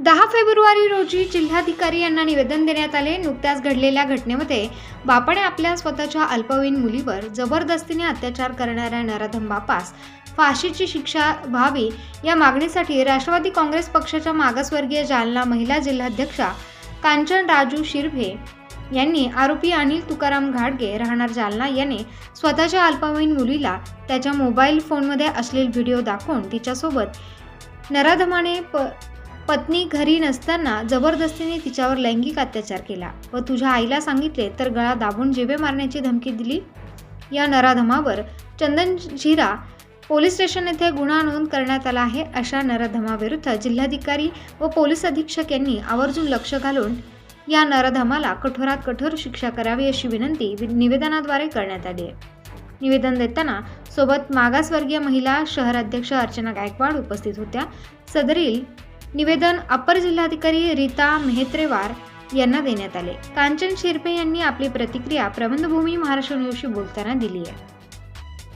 दहा फेब्रुवारी रोजी जिल्हाधिकारी यांना निवेदन देण्यात आले. नुकत्याच घडलेल्या घटनेमध्ये बापाने आपल्या स्वतःच्या अल्पवयीन मुलीवर जबरदस्तीने अत्याचार करणाऱ्या नराधम बापास फाशीची शिक्षा व्हावी या मागणीसाठी राष्ट्रवादी काँग्रेस पक्षाच्या मागासवर्गीय जालना महिला जिल्हाध्यक्षा कांचन राजू शिरभे यांनी आरोपी अनिल तुकाराम घाडगे राहणार जालना याने स्वतःच्या अल्पवयीन मुलीला त्याच्या मोबाईल फोनमध्ये असलेले व्हिडिओ दाखवून तिच्यासोबत नराधमाने प पत्नी घरी नसताना जबरदस्तीने तिच्यावर लैंगिक अत्याचार केला व तुझ्या आईला सांगितले तर गळा दाबून जिवे मारण्याची धमकी दिली? या नराधमावर चंदन झिरा पोलीस स्टेशन येथे गुन्हा नोंद करण्यात आला आहे अशा नराधमाविरुद्ध जिल्हाधिकारी व पोलीस अधीक्षक यांनी आवर्जून लक्ष घालून या नराधमाला कठोरात कठोर शिक्षा करावी अशी विनंती वि- निवेदनाद्वारे करण्यात आली आहे. निवेदन देताना सोबत मागासवर्गीय महिला शहराध्यक्ष अर्चना गायकवाड उपस्थित होत्या. सदरील निवेदन अपर जिल्हाधिकारी रीता मेहत्रेवार यांना देण्यात आले. कांचन शिरपे यांनी आपली प्रतिक्रिया प्रबंधभूमी महाराष्ट्र न्यूजशी बोलताना दिली आहे.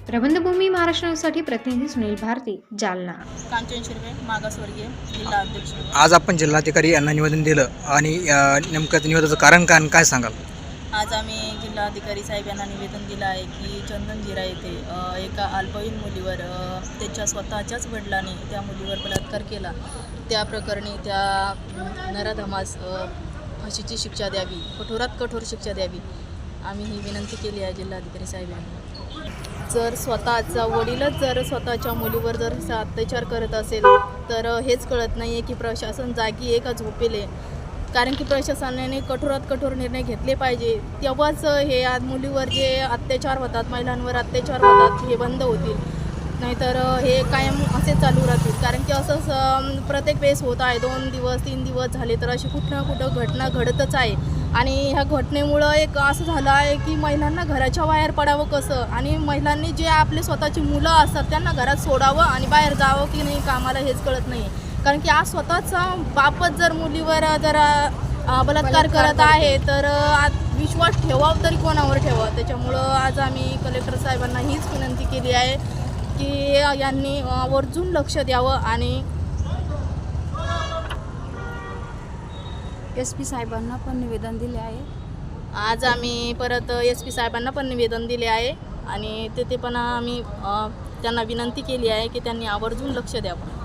प्रबंधभूमी महाराष्ट्र न्यूजसाठी प्रतिनिधी सुनील भारती जालना. कांचन शिरवे मागासवर्गीय जिल्हा अध्यक्ष. आज आपण जिल्हाधिकारी यांना निवेदन दिलं आणि अ, नेमकं त्या निवेदनाचं कारण काय आणि काय सांगाल? आज आम्ही जिल्हाधिकारी साहेब यांना निवेदन दिलं आहे की चंदनजिरा येथे एका अल्पवयीन मुलीवर त्याच्या स्वतःच्याच वडिलांनी त्या मुलीवर बलात्कार केला. त्या प्रकरणी त्या नराधमास फाशीची शिक्षा द्यावी कठोरात कठोर शिक्षा द्यावी. आम्ही ही विनंती केली आहे जिल्हाधिकारी साहेब यांना जर स्वतःचा वडीलच जर स्वतःच्या मुलीवर जर असा अत्याचार करत असेल तर हेच कळत नाही आहे की प्रशासन जागी एका झोपेले. कारण की प्रशासनाने कठोरात कठोर निर्णय घेतले पाहिजे. तेव्हाच हे आज मुलीवर जे अत्याचार होतात महिलांवर अत्याचार होतात हे बंद होतील. नाहीतर हे कायम असे चालू राहतील. कारण की असंच प्रत्येक वेळेस होत आहे. दोन दिवस तीन दिवस झाले तर अशी कुठं ना कुठं घटना घडतच आहे. आणि ह्या घटनेमुळं एक असं झालं आहे की महिलांना घराच्या बाहेर पडावं कसं? आणि महिलांनी जे आपले स्वतःची मुलं असतात त्यांना घरात सोडावं आणि बाहेर जावं की नाही कामाला हेच कळत नाही. कारण की आज स्वतःचा बापच जर मुलीवर जर बलात्कार करत आहे तर आज विश्वास ठेवावं तरी कोणावर ठेवा त्याच्यामुळं आज आम्ही कलेक्टर साहेबांना हीच विनंती केली आहे की यांनी आवर्जून लक्ष द्यावं आणि एस पी साहेबांना पण निवेदन दिले आहे. आज आम्ही परत एस पी साहेबांना पण निवेदन दिले आहे आणि तेथे पण आम्ही त्यांना विनंती केली आहे की त्यांनी आवर्जून लक्ष द्यावं.